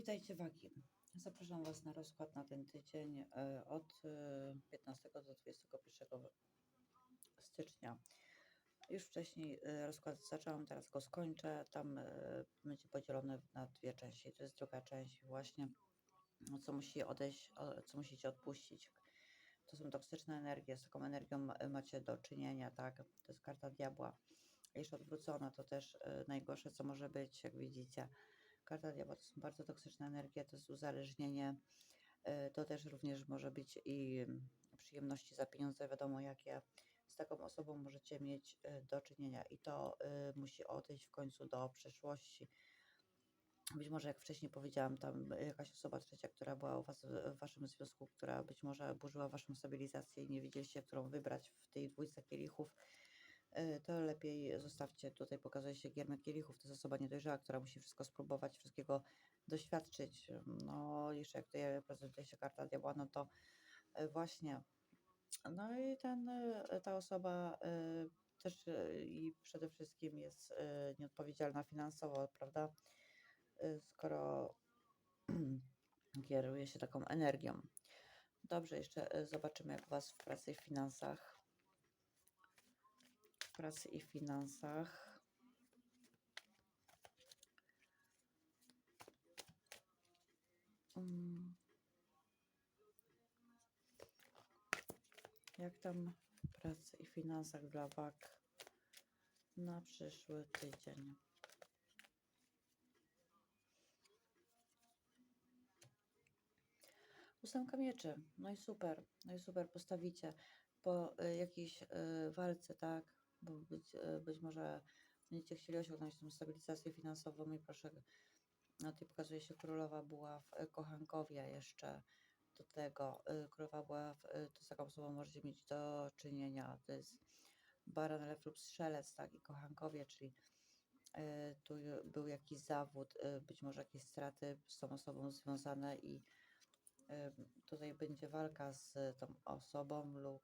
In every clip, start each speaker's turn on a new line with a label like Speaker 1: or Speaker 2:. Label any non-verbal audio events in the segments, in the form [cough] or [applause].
Speaker 1: Witajcie wagi. Zapraszam Was na rozkład na ten tydzień e, od e, 15 do 21 stycznia. Już wcześniej e, rozkład zacząłem, teraz go skończę. Tam e, będzie podzielony na dwie części. To jest druga część właśnie, no, co musi odejść, co musicie odpuścić. To są toksyczne energie, z taką energią e, macie do czynienia, tak? To jest karta diabła. Jeszcze odwrócona, to też e, najgorsze, co może być, jak widzicie. Karta diabła to są bardzo toksyczne energie, to jest uzależnienie. e, To też również może być i mm, przyjemności za pieniądze, wiadomo jakie. Z taką osobą możecie mieć e, do czynienia i to e, musi odejść w końcu do przeszłości. Być może, jak wcześniej powiedziałam, tam jakaś osoba trzecia, która była u was w waszym związku, która być może burzyła waszą stabilizację i nie wiedzieliście, którą wybrać w tej dwójce kielichów, to lepiej zostawcie. Tutaj pokazuje się giermek kielichów. To jest osoba niedojrzała, która musi wszystko spróbować, wszystkiego doświadczyć. No, jeszcze jak tutaj prezentuje się karta diabła, no to y, właśnie. No i ten, y, ta osoba y, też y, i przede wszystkim jest y, nieodpowiedzialna finansowo, prawda? Y, Skoro [clears throat] kieruje się taką energią. Dobrze, jeszcze y, zobaczymy, jak u Was w pracy i w finansach. W pracy i finansach. Mm. Jak tam pracy i finansach dla wag na przyszły tydzień? Ósemka mieczy. No i super. No i super. Postawicie po y, jakiejś y, walce, tak? Bo być, y, być może będziecie chcieli osiągnąć tą stabilizację finansową i proszę, no tutaj pokazuje się królowa była w y, kochankowie jeszcze do tego. Y, królowa była w, to z taką osobą możecie mieć do czynienia. To jest baran, lew lub strzelec, tak? I kochankowie, czyli tu był jakiś zawód, być może jakieś straty z tą osobą związane i tutaj będzie walka z tą osobą lub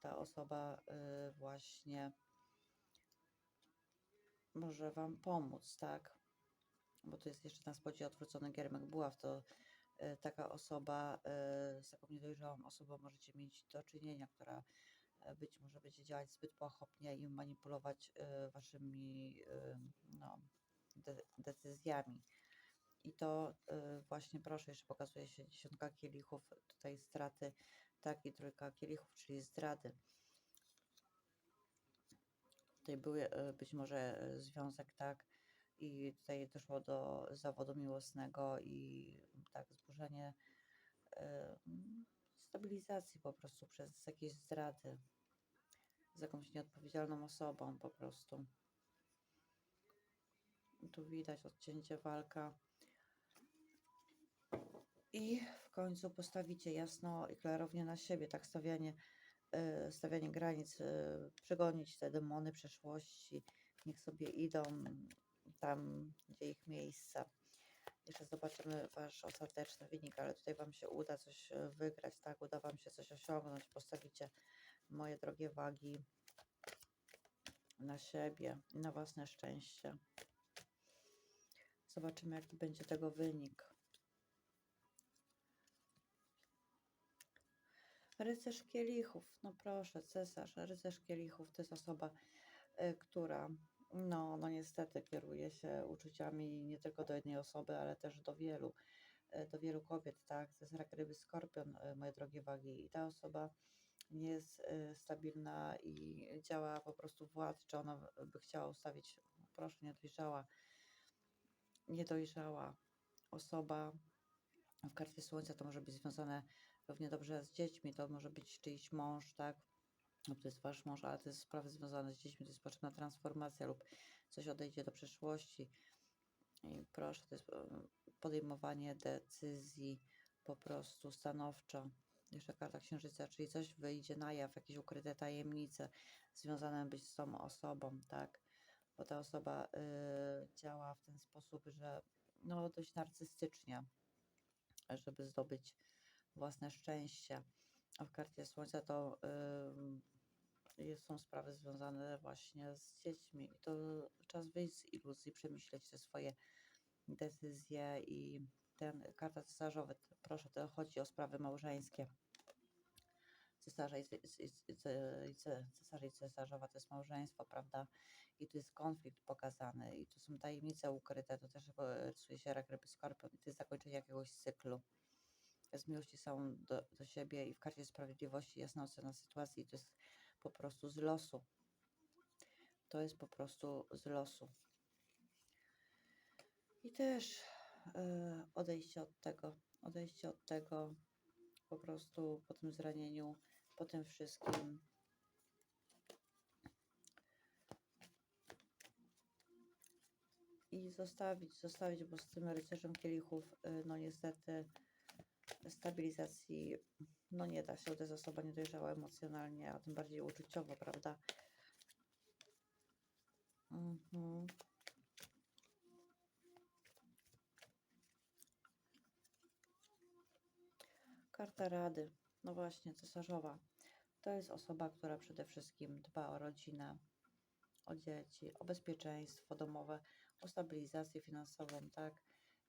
Speaker 1: ta osoba y, właśnie może Wam pomóc, tak? Bo tu jest jeszcze na spodzie odwrócony giermek buław, to y, taka osoba y, z taką niedojrzałą osobą możecie mieć do czynienia, która y, być może będzie działać zbyt pochopnie i manipulować y, Waszymi y, no, de decyzjami. I to y, właśnie proszę, jeszcze pokazuje się dziesiątka kielichów, tutaj straty, tak i trójka kielichów, czyli zdrady. Tutaj były y, być może y, związek, tak, i tutaj doszło do zawodu miłosnego i tak zburzenie mm, stabilizacji po prostu przez jakieś zdrady z jakąś nieodpowiedzialną osobą po prostu. Tu widać odcięcie, walka. I w końcu postawicie jasno i klarownie na siebie, tak stawianie, e, stawianie granic, e, przegonić te demony przeszłości, niech sobie idą tam, gdzie ich miejsca. Jeszcze zobaczymy wasz ostateczny wynik, ale tutaj wam się uda coś e, wygrać, tak? Uda wam się coś osiągnąć, postawicie moje drogie wagi na siebie i na własne szczęście. Zobaczymy, jaki będzie tego wynik. Rycerz kielichów, no proszę, cesarz, rycerz kielichów to jest osoba, y, która, no, no niestety kieruje się uczuciami nie tylko do jednej osoby, ale też do wielu, y, do wielu kobiet, tak? To jest rak ryby skorpion, y, moje drogie wagi. I ta osoba nie jest stabilna i działa po prostu władczo. Ona by chciała ustawić, proszę, nie dojrzała, niedojrzała osoba w karcie słońca to może być związane równie dobrze z dziećmi, to może być czyjś mąż, tak? Lub to jest wasz mąż, ale to jest sprawy związane z dziećmi, to jest potrzebna transformacja lub coś odejdzie do przeszłości. I proszę, to jest e, podejmowanie decyzji po prostu stanowczo. Jeszcze karta księżyca, czyli coś wyjdzie na jaw, jakieś ukryte tajemnice związane być z tą osobą, tak? Bo ta osoba y, działa w ten sposób, że no dość narcystycznie, żeby zdobyć własne szczęście. A w karcie Słońca to y, są sprawy związane właśnie z dziećmi. I to czas wyjść z iluzji, przemyśleć te swoje decyzje i ten karta cesarzowy, proszę, to chodzi o sprawy małżeńskie. Cesarza i, ce- i, i, ce- i ce- cesarz i cesarzowa to jest małżeństwo, prawda? I tu jest konflikt pokazany, i tu są tajemnice ukryte, to też rysuje się rak ryby skorpion, i to jest zakończenie jakiegoś cyklu. Z miłości są do, do siebie i w karcie sprawiedliwości jasna ocena sytuacji, to jest po prostu z losu. To jest po prostu z losu. I też e, odejście od tego, odejście od tego po prostu po tym zranieniu, po tym wszystkim. I zostawić, zostawić, bo z tym rycerzem kielichów, y, no niestety stabilizacji, no nie da się, to jest osoba niedojrzała emocjonalnie, a tym bardziej uczuciowo, prawda? Mhm. Karta Rady, no właśnie, cesarzowa. To jest osoba, która przede wszystkim dba o rodzinę, o dzieci, o bezpieczeństwo domowe, o stabilizację finansową, tak?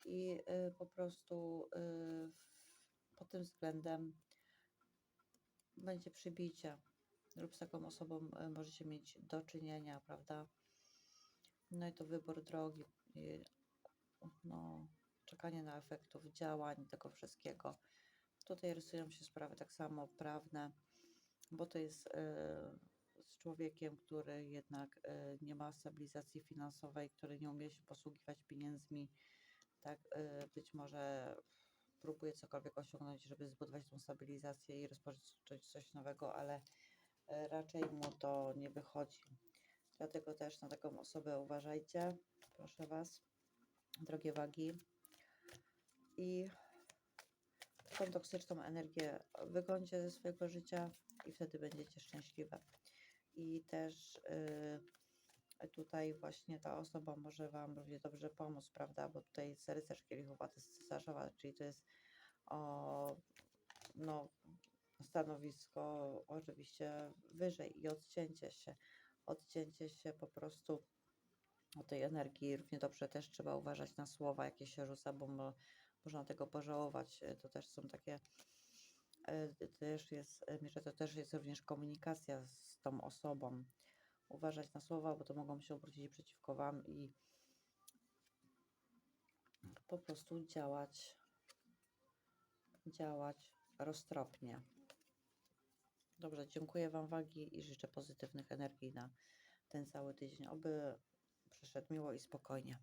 Speaker 1: I y, po prostu y, pod tym względem będzie przybicie lub z taką osobą y, możecie mieć do czynienia, prawda? No i to wybór drogi, no, czekanie na efektów działań, tego wszystkiego. Tutaj rysują się sprawy tak samo prawne, bo to jest y, z człowiekiem, który jednak y, nie ma stabilizacji finansowej, który nie umie się posługiwać pieniędzmi, tak, y, być może próbuje cokolwiek osiągnąć, żeby zbudować tą stabilizację i rozpocząć coś nowego, ale y, raczej mu to nie wychodzi. Dlatego też na taką osobę uważajcie, proszę Was, drogie wagi. I tą toksyczną energię wygońcie ze swojego życia i wtedy będziecie szczęśliwe. I też y, tutaj właśnie ta osoba może Wam równie dobrze pomóc, prawda? Bo tutaj jest rycerz kielichowa, to jest cesarzowa, czyli to jest o, no, stanowisko oczywiście wyżej i odcięcie się. Odcięcie się po prostu od tej energii. Równie dobrze też trzeba uważać na słowa, jakie się rzuca, bo mo, można tego pożałować. To też są takie, e, też jest, e, to też jest również komunikacja z tą osobą. Uważać na słowa, bo to mogą się obrócić przeciwko Wam i po prostu działać, działać roztropnie. Dobrze, dziękuję Wam wagi i życzę pozytywnych energii na ten cały tydzień. Oby przyszedł miło i spokojnie.